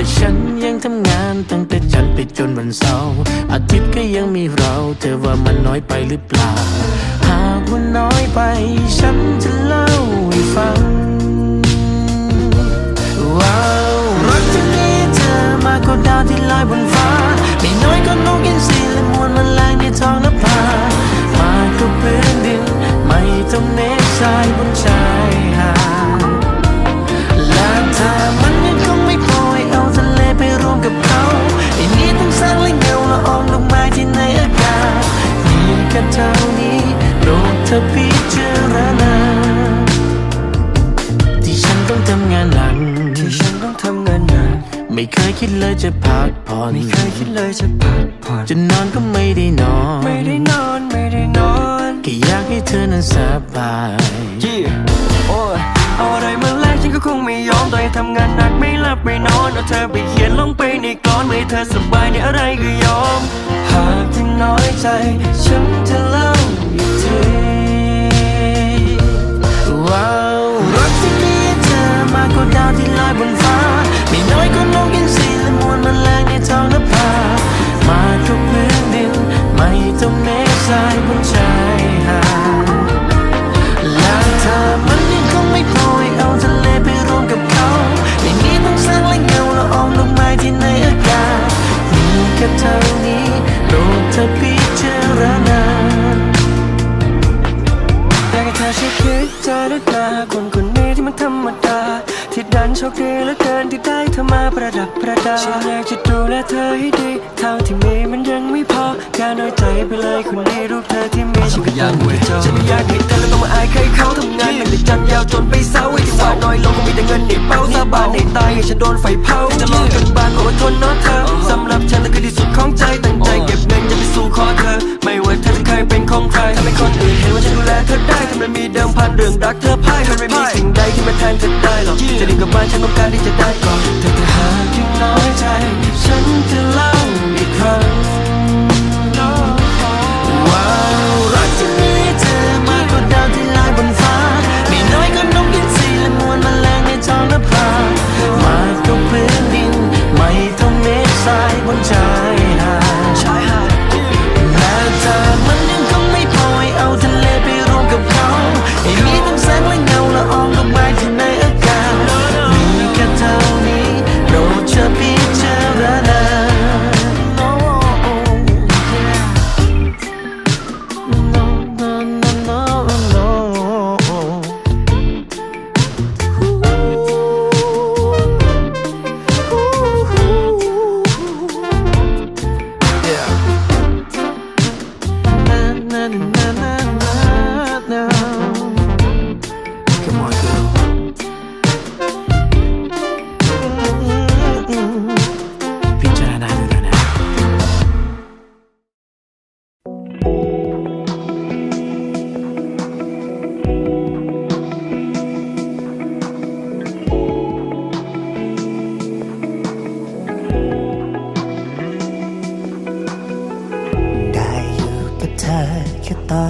แต่ฉันยังทำงานตั้งแต่จันทร์ไปจนวันเสาร์อาทิตย์ก็ยังมีเรา เธอว่ามันน้อยไปหรือเปล่า หากว่าน้อยไป ฉันจะเล่าให้ฟัง ว้าวรักที่มีเธอมากกว่าดาวที่ลอยบนฟ้า ไม่น้อยก็นกอินสีและมวลมันแรงใน เธอนั้นสบายยี่โอ้ยเอาอะไรมาแลกฉันก็คงไม่ยอมต่อยทำงานหนักไม่หลับไม่นอนเอาเธอไปเขียนลงไปในกลอนไม่เธอสบายในอะไรก็ยอม หากที่น้อยใจ ฉันจะเล่าอีกทีว้าวรักที่มีเธอมากกว่าดาวที่ลอยบนฟ้า ไม่น้อยก็นกอินทรีและมวลแมลงในท้องนภามาทุกพื้นดินไม่ต้องเมฆทรายบนชายหาด จนไปเศร้าไอ้ที่ว่าน้อยลงก็มีแต่เงินในเป้าสาบานในตายให้ฉันโดนไฟเผาจะรอกันบางก็อดทนนะเธอสำหรับฉันนั่นคือที่สุดของใจตั้งใจเก็บเงินจะไปสู่ขอเธอ ไม่ว่าเธอจะเคยเป็นของใครถ้าเป็นคนอื่นเห็นว่าฉันดูแลเธอได้ถ้ามันมีเดิมพันเรื่องรักเธอพ่ายมันไม่มีสิ่งใดที่มาแทนเธอได้หรอกจะดีกับบ้านฉันต้องการที่จะได้ก่อนแต่ถ้าหากยังน้อยใจฉันจะ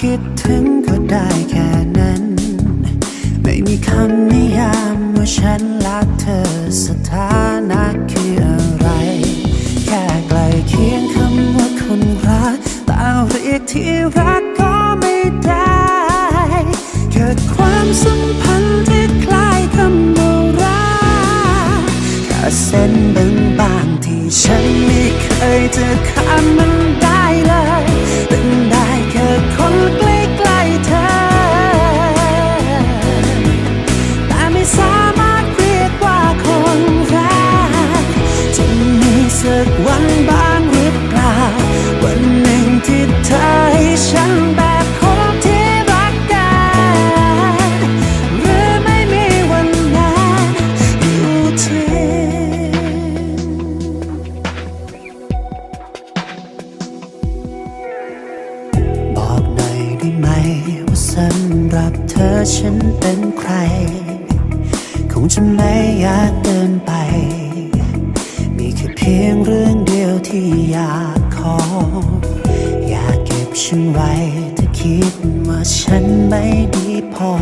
คิดถึงก็ได้แค่นั้น ไม่มีคำนิยามว่าฉันและเธอสถานะคืออะไร แค่ใกลเคียงคำว่าคนรักต่เรียกที่รักก็ไม่ได้ เกิดความสัมพันธ์ที่คล้ายคำว่ารักแค่เส้นบางๆที่ฉันไม่เคยจะข้ามมันได้เลยำหรับเธอฉันเป็นใคร คงจะไม่อยากเดินไป มีแค่เพียงเรื่องเดียวที่อยากขอ อยากเก็บฉันไว้ถ้าคิดว่าฉันไม่ดีพอ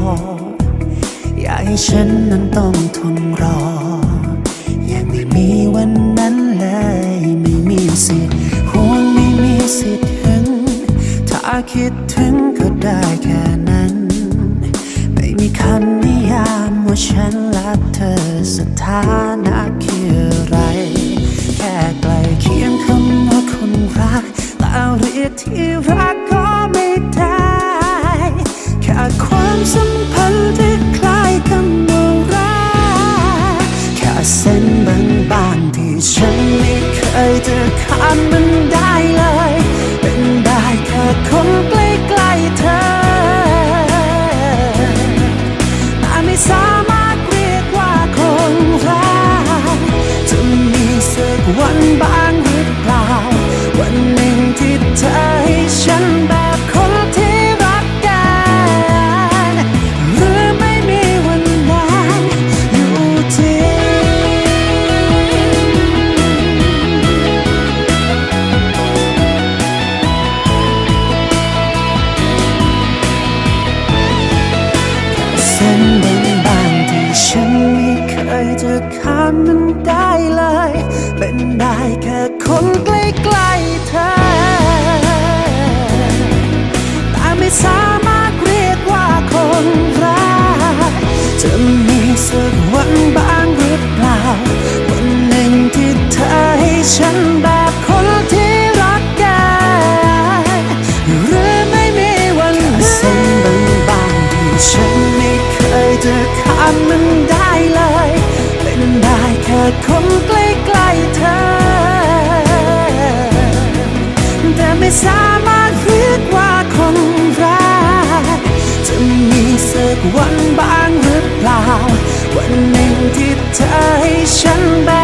อยากให้ฉันนั้นต้องทนรอ ยังไม่มีวันนั้นเลย ไม่มีสิทธิ์ห่วงไม่มีสิทธิ์ถึงถ้าคิดถึงก็ได้แค่นั้นำนิยามว่าฉันและเธอสถาน มันได้เลย เป็นได้แค่คนใกล้ๆเธอ แต่ไม่สามารถเรียกว่าคนรักจะมีสักวันบ้างหรือเปล่า วันหนึ่งที่เธอให้ฉันได้ หนึ่งที่เธอให้ฉันแบ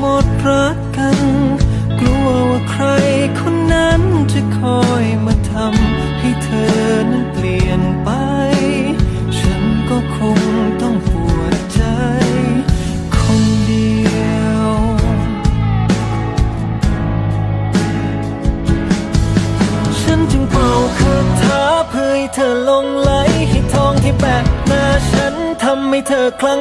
หมดรักกัน กลัวว่าใครคนนั้นจะคอยมาทำให้เธอนั้นเปลี่ยนไป ฉันก็คงต้องปวดใจ คนเดียว ฉันจึงเป่าคาถาเพื่อให้เธอลงไหลให้ทองที่แบกหน้าฉันทำให้เธอคลั่ง